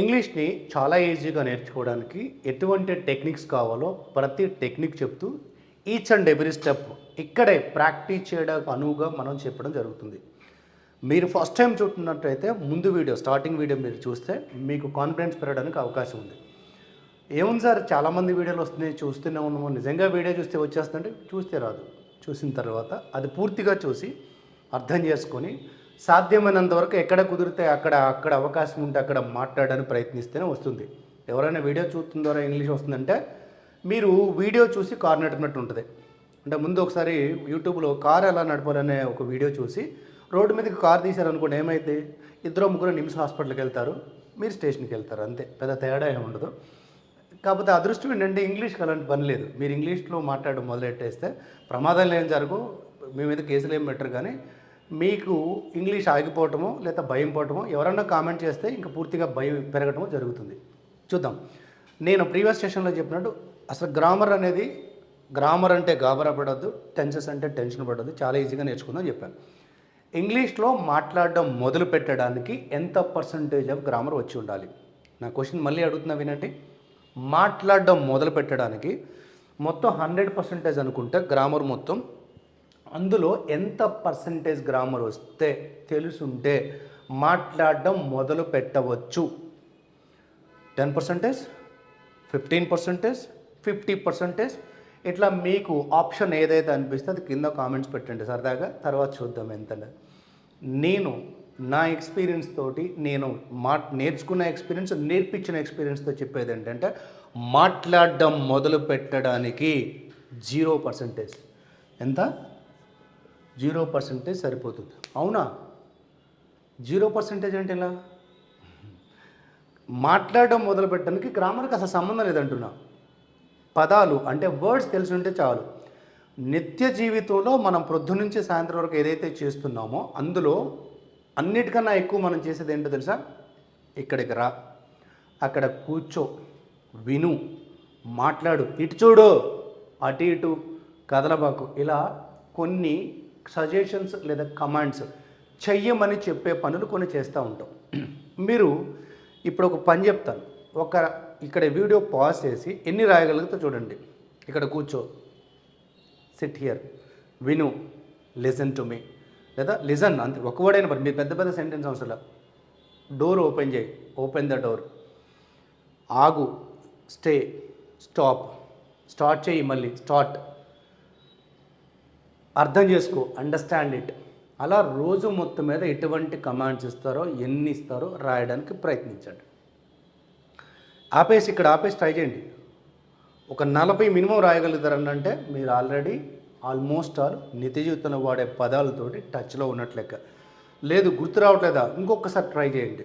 ఇంగ్లీష్ని చాలా ఈజీగా నేర్చుకోవడానికి ఎటువంటి టెక్నిక్స్ కావాలో ప్రతి టెక్నిక్ చెప్తూ ఈచ్ అండ్ ఎవ్రీ స్టెప్ ఇక్కడే ప్రాక్టీస్ చేయడానికి అనువుగా మనం చెప్పడం జరుగుతుంది. మీరు ఫస్ట్ టైం చూస్తున్నట్టయితే ముందు వీడియో స్టార్టింగ్ వీడియో మీరు చూస్తే మీకు కాన్ఫిడెన్స్ పెరగడానికి అవకాశం ఉంది. ఏముంది సార్? చాలామంది వీడియోలు వస్తున్నాయి చూస్తూనే ఉన్నాము. నిజంగా వీడియో చూస్తే వచ్చేస్తుందంటే చూస్తే రాదు. చూసిన తర్వాత అది పూర్తిగా చూసి అర్థం చేసుకొని సాధ్యమైనంత వరకు ఎక్కడ కుదిరితే అక్కడ అక్కడ అవకాశం ఉంటే అక్కడ మాట్లాడడానికి ప్రయత్నిస్తేనే వస్తుంది. ఎవరైనా వీడియో చూస్తున్న ద్వారా ఇంగ్లీష్ వస్తుందంటే మీరు వీడియో చూసి కార్ నడిపినట్టు ఉంటుంది. అంటే ముందు ఒకసారి యూట్యూబ్లో కార్ ఎలా నడపాలనే ఒక వీడియో చూసి రోడ్డు మీదకి కార్ తీశారనుకోండి ఏమైతే ఇద్దరు ముగ్గురు నిమ్స్ హాస్పిటల్కి వెళ్తారు మీరు స్టేషన్కి వెళ్తారు అంతే పెద్ద తేడా ఏమి ఉండదు. కాకపోతే అదృష్టం ఏంటంటే ఇంగ్లీష్కి అలాంటి పని లేదు. మీరు ఇంగ్లీష్లో మాట్లాడడం మొదలెట్టేస్తే ప్రమాదాలు ఏం జరగవు మీ మీద కేసులు ఏం పెట్టరు కానీ మీకు ఇంగ్లీష్ ఆగిపోవటమో లేదా భయం పోవటమో ఎవరన్నా కామెంట్ చేస్తే ఇంకా పూర్తిగా భయం పెరగటమో జరుగుతుంది. చూద్దాం. నేను ప్రీవియస్ సెషన్లో చెప్పినట్టు అసలు గ్రామర్ అనేది గ్రామర్ అంటే గాబరా పడద్దు టెన్సెస్ అంటే టెన్షన్ పడద్దు చాలా ఈజీగా నేర్చుకుందాం చెప్పాను. ఇంగ్లీష్లో మాట్లాడడం మొదలు పెట్టడానికి ఎంత పర్సంటేజ్ ఆఫ్ గ్రామర్ వచ్చి ఉండాలి? నా క్వశ్చన్ మళ్ళీ అడుగుతున్నా వినండి. మాట్లాడడం మొదలు పెట్టడానికి మొత్తం హండ్రెడ్ పర్సెంటేజ్ అనుకుంటే గ్రామర్ మొత్తం అందులో ఎంత పర్సంటేజ్ గ్రామర్ వస్తే తెలుసుంటే మాట్లాడడం మొదలు పెట్టవచ్చు. Ten percentage fifteen percentage fifty percentage ఇట్లా మీకు ఆప్షన్ ఏదైతే అనిపిస్తే అది కింద కామెంట్స్ పెట్టండి సరదాగా. తర్వాత చూద్దాం ఎంత నేను నా ఎక్స్పీరియన్స్ తోటి నేను మా నేర్చుకున్న ఎక్స్పీరియన్స్ నేర్పించిన ఎక్స్పీరియన్స్తో చెప్పేది ఏంటంటే మాట్లాడడం మొదలు పెట్టడానికి జీరో పర్సంటేజ్ ఎంత? జీరో పర్సెంటేజ్ సరిపోతుంది. అవునా? జీరో పర్సెంటేజ్ అంటే ఎలా? మాట్లాడడం మొదలు పెట్టడానికి గ్రామర్కి అసలు సంబంధం లేదంటున్నా. పదాలు అంటే వర్డ్స్ తెలిసి ఉంటే చాలు. నిత్య జీవితంలో మనం ప్రొద్దు నుంచి సాయంత్రం వరకు ఏదైతే చేస్తున్నామో అందులో అన్నిటికన్నా ఎక్కువ మనం చేసేది ఏంటో తెలుసా? ఇక్కడికి రా. అక్కడ కూర్చో. విను. మాట్లాడు. ఇటు చూడు. అటు ఇటు. కదలబాకు. ఇలా కొన్ని సజెషన్స్ లేదా కమాండ్స్ చెయ్యమని చెప్పే పనులు కొన్ని చేస్తూ ఉంటాం. మీరు ఇప్పుడు ఒక పని చెప్తాను. ఒక ఇక్కడ వీడియో పాజ్ చేసి ఎన్ని రాయగలుగుతో చూడండి. ఇక్కడ కూర్చో. సిట్ హియర్ విను. లిజన్ టు మీ లేదా లిజన్ అంతే. ఒక వర్డ్ అయినా మీరు పెద్ద పెద్ద సెంటెన్స్ అవసరం డోర్ ఓపెన్ చేయి. ఓపెన్ ద డోర్ ఆగు. స్టే స్టాప్ స్టార్ట్ చేయి మళ్ళీ. స్టార్ట్ అర్థం చేసుకో అండర్స్టాండ్ ఇట్ అలా రోజు మొత్తం మీద ఎటువంటి కమాండ్స్ ఇస్తారో ఎన్ని ఇస్తారో రాయడానికి ప్రయత్నించండి. ఆపేసి ఇక్కడ ఆపేసి ట్రై చేయండి. ఒక నలభై మినిమం రాయగలుగుతారంటే మీరు ఆల్రెడీ ఆల్మోస్ట్ ఆల్ నిత్య జీవితంలో వాడే పదాలతోటి టచ్లో ఉన్నట్లెక్క లేదు గుర్తు రావట్లేదా? ఇంకొకసారి ట్రై చేయండి.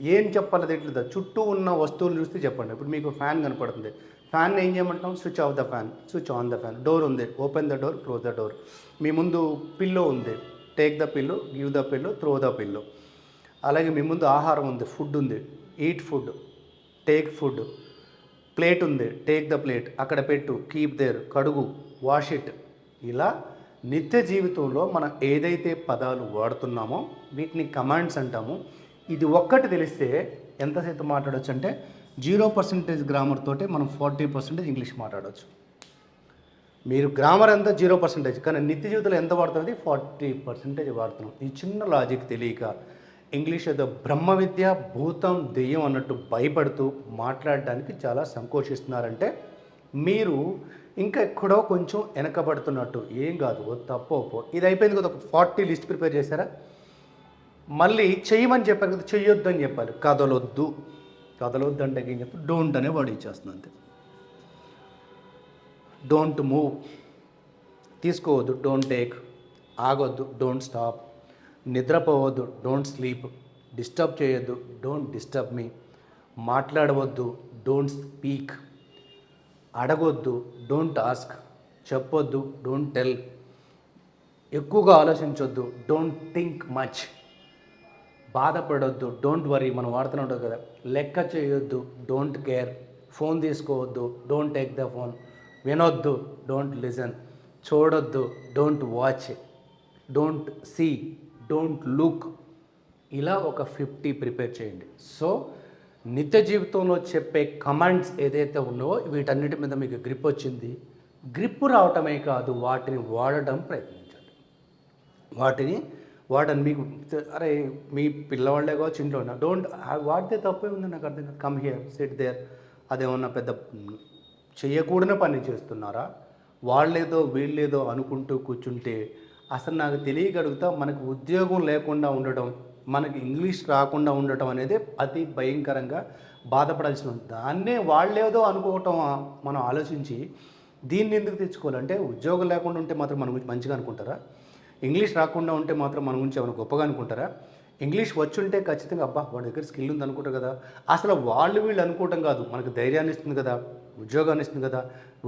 ఏం చెప్పాలి తెలియదా చుట్టూ ఉన్న వస్తువులు చూస్తే చెప్పండి. ఇప్పుడు మీకు ఫ్యాన్ కనపడుతుంది. ఫ్యాన్ ఏం చేయమంటాం? Switch off the fan switch on the fan. Door ఉంది. Open the door close the door. మీ ముందు పిల్లో ఉంది. Take the pillow give the pillow throw the pillow. అలాగే మీ ముందు ఆహారం ఉంది. ఫుడ్ ఉంది. Eat food. Take food. Plate ఉంది. Take the plate. అక్కడ పెట్టు. Keep there. కడుగు. Wash it. ఇలా నిత్య జీవితంలో మనం ఏదైతే పదాలు వాడుతున్నామో వీటిని కమాండ్స్ అంటాము. ఇది ఒక్కటి తెలిస్తే ఎంతసేపు మాట్లాడచ్చు అంటే జీరో పర్సెంటేజ్ గ్రామర్ తోటే మనం ఫార్టీ పర్సెంటేజ్ ఇంగ్లీష్ మాట్లాడవచ్చు మీరు గ్రామర్ అంతా జీరో పర్సెంటేజ్? కానీ నిత్య జీవితంలో ఎంత వాడుతున్నది? ఫార్టీ పర్సెంటేజ్ వాడుతున్నాం. ఈ చిన్న లాజిక్ తెలియక ఇంగ్లీష్ ఏదో బ్రహ్మ విద్య భూతం దెయ్యం అన్నట్టు భయపడుతూ మాట్లాడడానికి చాలా సంకోచిస్తున్నారంటే మీరు ఇంకా ఎక్కడో కొంచెం వెనకబడుతున్నట్టు. ఏం కాదు తప్పో పో. ఇది అయిపోయింది కదా ఒక ఫార్టీ లిస్ట్ ప్రిపేర్ చేశారా? మళ్ళీ చేయమని చెప్పారు కదా చెయ్యొద్దు అని చెప్పాలి కదలొద్దు. కదలొద్దు అంటే డోంట్ అనే వాడు ఇచ్చేస్తుంది అంతే. డోంట్ మూవ్ తీసుకోవద్దు. డోంట్ టేక్ ఆగొద్దు. డోంట్ స్టాప్ నిద్రపోవద్దు. డోంట్ స్లీప్ డిస్టర్బ్ చేయొద్దు. డోంట్ డిస్టర్బ్ మీ మాట్లాడవద్దు. డోంట్ స్పీక్ అడగొద్దు. డోంట్ ఆస్క్ చెప్పొద్దు. డోంట్ టెల్ ఎక్కువగా ఆలోచించొద్దు. డోంట్ థింక్ మచ్ బాధపడొద్దు డోంట్ వరీ మనం వాడుతున్నాడు కదా. లెక్క చేయొద్దు డోంట్ కేర్ ఫోన్ తీసుకోవద్దు డోంట్ టేక్ ద ఫోన్ వినొద్దు డోంట్ లిజన్ చూడొద్దు don't watch don't see don't look ఇలా ఒక ఫిఫ్టీ ప్రిపేర్ చేయండి. సో నిత్య జీవితంలో చెప్పే కమాండ్స్ ఏదైతే ఉన్నావో వీటన్నిటి మీద మీకు గ్రిప్ వచ్చింది. గ్రిప్ రావటమే కాదు వాటిని వాడటం ప్రయత్నించండి. వాటిని వాడని మీకు అరే మీ పిల్లవాళ్ళే కావచ్చు ఇంట్లో ఉన్నా డోంట్ వాడితే తప్పే ఉంది నాకు అర్థం కాదు. Come here sit there. అదేమన్నా పెద్ద చేయకూడని పని చేస్తున్నారా? వాళ్ళేదో వీళ్ళేదో అనుకుంటూ కూర్చుంటే అసలు నాకు తెలియగలుగుతా మనకు ఉద్యోగం లేకుండా ఉండటం మనకి ఇంగ్లీష్ రాకుండా ఉండటం అనేది అతి భయంకరంగా బాధపడాల్సిన ఉంది. దాన్నే వాళ్ళేదో అనుకోవటం మనం ఆలోచించి దీన్ని ఎందుకు తెచ్చుకోవాలంటే ఉద్యోగం లేకుండా ఉంటే మాత్రం మనం మంచిగా అనుకుంటారా? ఇంగ్లీష్ రాకుండా ఉంటే మాత్రం మన గురించి ఏమైనా గొప్పగా అనుకుంటారా? ఇంగ్లీష్ వచ్చి ఉంటే ఖచ్చితంగా అబ్బా వాడి దగ్గర స్కిల్ ఉంది అనుకుంటారు కదా. అసలు వాళ్ళు వీళ్ళు అనుకోవటం కాదు. మనకు ధైర్యాన్ని ఇస్తుంది కదా ఉద్యోగాన్ని ఇస్తుంది కదా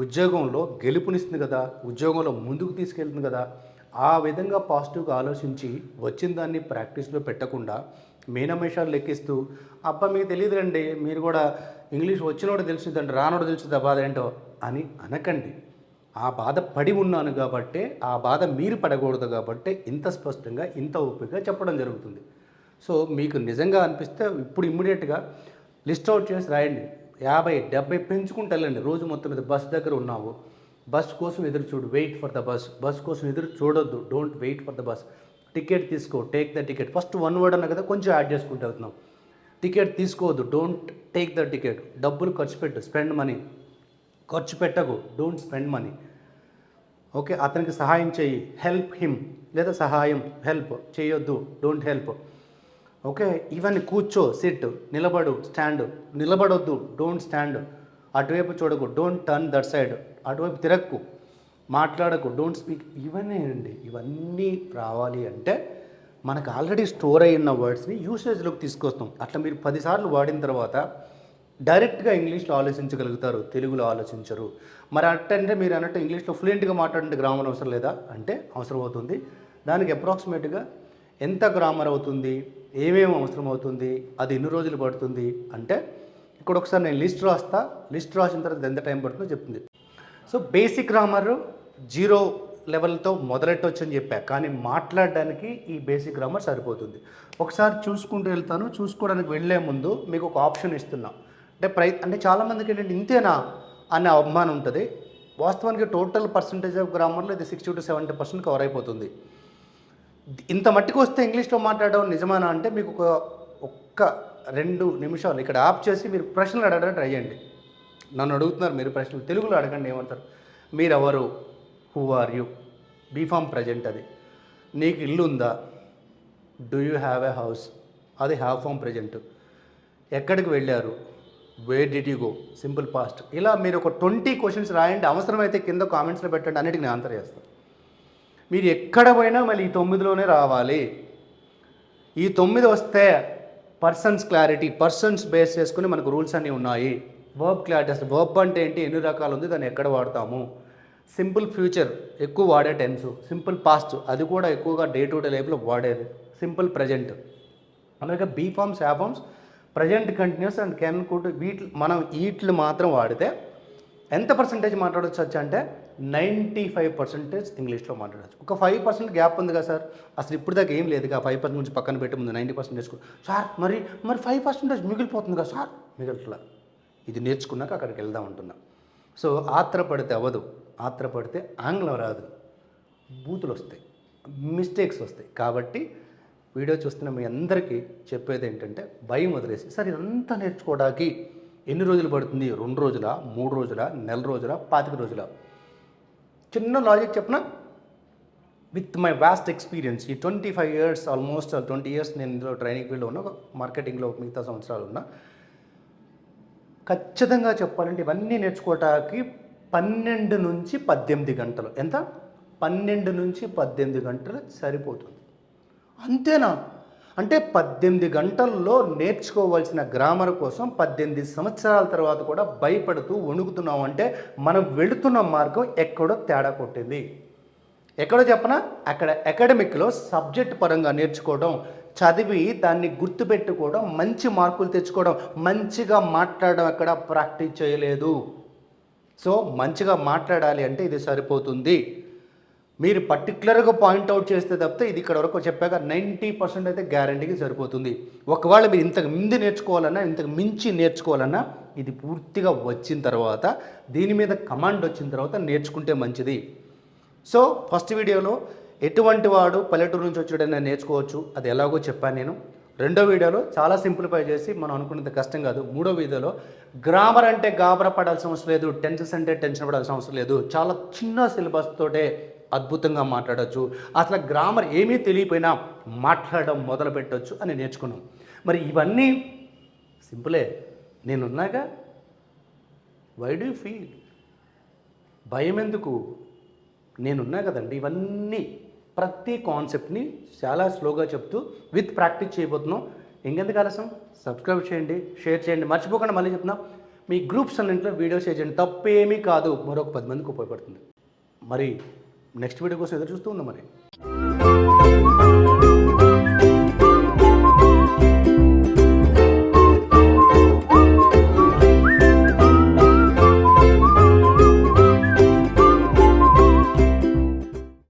ఉద్యోగంలో గెలుపునిస్తుంది కదా ఉద్యోగంలో ముందుకు తీసుకెళ్తుంది కదా. ఆ విధంగా పాజిటివ్గా ఆలోచించి వచ్చిన దాన్ని ప్రాక్టీస్లో పెట్టకుండా మీనమేషాలు లెక్కిస్తూ అబ్బా మీకు తెలియదురండి మీరు కూడా ఇంగ్లీష్ వచ్చినోడు తెలుసుదండి రానోడు తెలుసుదా బాధ ఏంటో అని అనకండి. ఆ బాధ పడి ఉన్నాను కాబట్టి ఆ బాధ మీరు పడకూడదు కాబట్టి ఇంత స్పష్టంగా ఇంత ఓపికగా చెప్పడం జరుగుతుంది. సో మీకు నిజంగా అనిపిస్తే ఇప్పుడు ఇమ్మీడియట్గా లిస్ట్ అవుట్ చేసి రాయండి. యాభై డెబ్బై పెంచుకుంటూ వెళ్ళండి. రోజు మొత్తం మీద బస్ దగ్గర ఉన్నావు. బస్ కోసం ఎదురు చూడు. Wait for the bus. Bus కోసం ఎదురు చూడొద్దు. Don't wait for the bus. Ticket తీసుకో. Take the ticket. First one word అన్న కదా కొంచెం యాడ్ చేసుకుంటూ వెళ్తున్నాం టికెట్ తీసుకోవద్దు. Don't take the ticket. డబ్బులు ఖర్చు పెట్టు. Spend money. ఖర్చు పెట్టకు డోంట్ స్పెండ్ మనీ ఓకే అతనికి సహాయం చేయి హెల్ప్ హిమ్ లేదా సహాయం హెల్ప్ చేయొద్దు డోంట్ హెల్ప్ ఓకే ఇవన్నీ కూర్చో సిట్ నిలబడు స్టాండ్ నిలబడొద్దు డోంట్ స్టాండ్ అటువైపు చూడకు డోంట్ టర్న్ దట్ సైడ్ అటువైపు తిరక్కు మాట్లాడకు డోంట్ స్పీక్ ఇవన్నీ అండి ఇవన్నీ రావాలి అంటే మనకు ఆల్రెడీ స్టోర్ అయిన వర్డ్స్ని యూసేజ్లోకి తీసుకొస్తాం. అట్లా మీరు పదిసార్లు వాడిన తర్వాత డైరెక్ట్గా ఇంగ్లీష్లో ఆలోచించగలుగుతారు తెలుగులో ఆలోచించరు. మరి అట్టంటే మీరు అన్నట్టు ఇంగ్లీష్లో ఫ్లూయెంట్గా మాట్లాడే గ్రామర్ అవసరం లేదా? అంటే అవసరం అవుతుంది. దానికి అప్రాక్సిమేట్గా ఎంత గ్రామర్ అవుతుంది ఏమేమి అవసరం అవుతుంది అది ఎన్ని రోజులు పడుతుంది అంటే ఇక్కడ ఒకసారి నేను లిస్ట్ రాస్తా. లిస్ట్ రాసిన తర్వాత ఎంత టైం పడుతుందో చెప్తుంది. సో బేసిక్ గ్రామర్ జీరో లెవెల్తో మొదలెట్టవచ్చు అని చెప్పా. కానీ మాట్లాడడానికి ఈ బేసిక్ గ్రామర్ సరిపోతుంది. ఒకసారి చూసుకుంటూ వెళ్తాను. చూసుకోవడానికి వెళ్ళే ముందు మీకు ఒక ఆప్షన్ ఇస్తున్నాను అంటే ప్రై అంటే చాలామందికి ఏంటంటే ఇంతేనా అనే అవమానం ఉంటుంది. వాస్తవానికి టోటల్ పర్సంటేజ్ ఆఫ్ గ్రామర్లో ఇది sixty to seventy percent cover అయిపోతుంది. ఇంత మట్టికి వస్తే ఇంగ్లీష్లో మాట్లాడడం నిజమేనా అంటే మీకు ఒక ఒక్క రెండు నిమిషాలు ఇక్కడ ఆఫ్ చేసి మీరు ప్రశ్నలు అడగడానికి ట్రై చేయండి. నన్ను అడుగుతున్నారు మీరు ప్రశ్నలు తెలుగులో అడగండి ఏమంటారు. మీరు ఎవరు who are you? Be form present అది. నీకు ఇల్లు ఉందా? Do you have a house? అది హ్యావ్ ఫామ్ ప్రజెంట్. ఎక్కడికి వెళ్ళారు? Where did you go simple past ఇలా మీరు ఒక ట్వంటీ క్వశ్చన్స్ రాయండి. అవసరమైతే కింద కామెంట్స్లో పెట్టండి. అన్నిటికి నేను ఆన్సర్ చేస్తాను మీరు ఎక్కడ పోయినా మళ్ళీ ఈ తొమ్మిదిలోనే రావాలి. ఈ తొమ్మిది వస్తే పర్సన్స్ క్లారిటీ పర్సన్స్ బేస్ చేసుకుని మనకు రూల్స్ అన్నీ ఉన్నాయి. వర్బ్ క్లారిటీ అసలు వర్బ్ అంటే ఏంటి? ఎన్ని రకాలు ఉంది? దాన్ని ఎక్కడ వాడతాము? సింపుల్ ఫ్యూచర్ ఎక్కువ వాడే టెన్స్ సింపుల్ పాస్ట్ అది కూడా ఎక్కువగా డే టు డే లైఫ్లో వాడేది. సింపుల్ ప్రజెంట్ అలాగే be forms yeah forms present continuous and can could వీటి మనం వీటిని మాత్రం వాడితే ఎంత పర్సంటేజ్ మాట్లాడవచ్చు అంటే నైంటీ ఫైవ్ పర్సెంటేజ్ ఇంగ్లీష్లో మాట్లాడచ్చు. ఒక ఫైవ్ పర్సెంట్ గ్యాప్ ఉంది కదా సార్? అసలు ఇప్పుడు దాకా ఏం లేదు కదా ఫైవ్ పర్సెంట్ నుంచి పక్కన పెట్టి ముందు నైంటీ పర్సెంటేజ్ సార్ మరి మరి ఫైవ్ పర్సెంటేజ్ మిగిలిపోతుంది కదా సార్? మిగలట్లా. ఇది నేర్చుకున్నాక అక్కడికి వెళ్దాం అంటున్నా. సో ఆత్రపడితే అవ్వదు. ఆత్రపడితే ఆంగ్లం రాదు. బూతులు వస్తాయి మిస్టేక్స్ వస్తాయి. కాబట్టి వీడియో చూస్తున్న మీ అందరికీ చెప్పేది ఏంటంటే భయం వదిలేసి సరే ఇదంతా నేర్చుకోవడానికి ఎన్ని రోజులు పడుతుంది? రెండు రోజుల? మూడు రోజుల? నెల రోజుల? పాతిక రోజుల? చిన్న లాజిక్ చెప్పిన? విత్ మై వాస్ట్ ఎక్స్పీరియన్స్ ఈ twenty five years almost twenty years నేను ఇందులో ట్రైనింగ్ ఫీల్డ్లో ఉన్నా మార్కెటింగ్లో మిగతా సంవత్సరాలు ఉన్నా. ఖచ్చితంగా చెప్పాలంటే ఇవన్నీ నేర్చుకోవటానికి పన్నెండు నుంచి పద్దెనిమిది గంటలు. ఎంత? పన్నెండు నుంచి పద్దెనిమిది గంటలు సరిపోతుంది. అంతేనా? అంటే పద్దెనిమిది గంటల్లో నేర్చుకోవాల్సిన గ్రామర్ కోసం పద్దెనిమిది సంవత్సరాల తర్వాత కూడా భయపడుతూ వణుకుతున్నాం. అంటే మనం వెళుతున్న మార్గం ఎక్కడో తేడా కొట్టింది. ఎక్కడో చెప్పనా? అక్కడ అకాడమిక్లో సబ్జెక్ట్ పరంగా నేర్చుకోవడం చదివి దాన్ని గుర్తుపెట్టుకోవడం మంచి మార్కులు తెచ్చుకోవడం మంచిగా మాట్లాడడం ఎక్కడ ప్రాక్టీస్ చేయలేదు. సో మంచిగా మాట్లాడాలి అంటే ఇది సరిపోతుంది. మీరు పర్టికులర్గా పాయింట్అవుట్ చేస్తే తప్పితే ఇది ఇక్కడ వరకు చెప్పాక నైంటీ పర్సెంట్ అయితే గ్యారంటీకి సరిపోతుంది. ఒకవేళ మీరు ఇంతకు మించి నేర్చుకోవాలన్నా ఇంతకు మించి నేర్చుకోవాలన్నా ఇది పూర్తిగా వచ్చిన తర్వాత దీని మీద కమాండ్ వచ్చిన తర్వాత నేర్చుకుంటే మంచిది. సో ఫస్ట్ వీడియోలో ఎటువంటి వాడు పల్లెటూరు నుంచి వచ్చాడని నేర్చుకోవచ్చు. అది ఎలాగో చెప్పాను నేను. రెండో వీడియోలో చాలా సింప్లిఫై చేసి మనం అనుకున్నంత కష్టం కాదు. మూడో వీడియోలో గ్రామర్ అంటే గాబర పడాల్సిన అవసరం లేదు టెన్సెస్ అంటే టెన్షన్ పడాల్సిన అవసరం లేదు. చాలా చిన్న సిలబస్ తోటే అద్భుతంగా మాట్లాడవచ్చు అసలు గ్రామర్ ఏమీ తెలియపోయినా మాట్లాడడం మొదలు పెట్టవచ్చు అని నేర్చుకున్నాం. మరి ఇవన్నీ సింపులే. నేనున్నాగా? వై డూ ఫీల్ భయం ఎందుకు నేనున్నా కదండి. ఇవన్నీ ప్రతి కాన్సెప్ట్ని చాలా స్లోగా చెప్తూ విత్ ప్రాక్టీస్ చేయబోతున్నాం. ఇంకెందుకు ఆలస్యం? సబ్స్క్రైబ్ చేయండి షేర్ చేయండి. మర్చిపోకుండా మళ్ళీ చెప్తున్నా. మీ గ్రూప్స్ అన్నింటిలో వీడియో షేర్ చేయండి. తప్పేమీ కాదు. మరొక పది మందికి ఉపయోగపడుతుంది. మరి నెక్స్ట్ వీడియో కోసం ఎదురు చూస్తూ ఉందా మరి.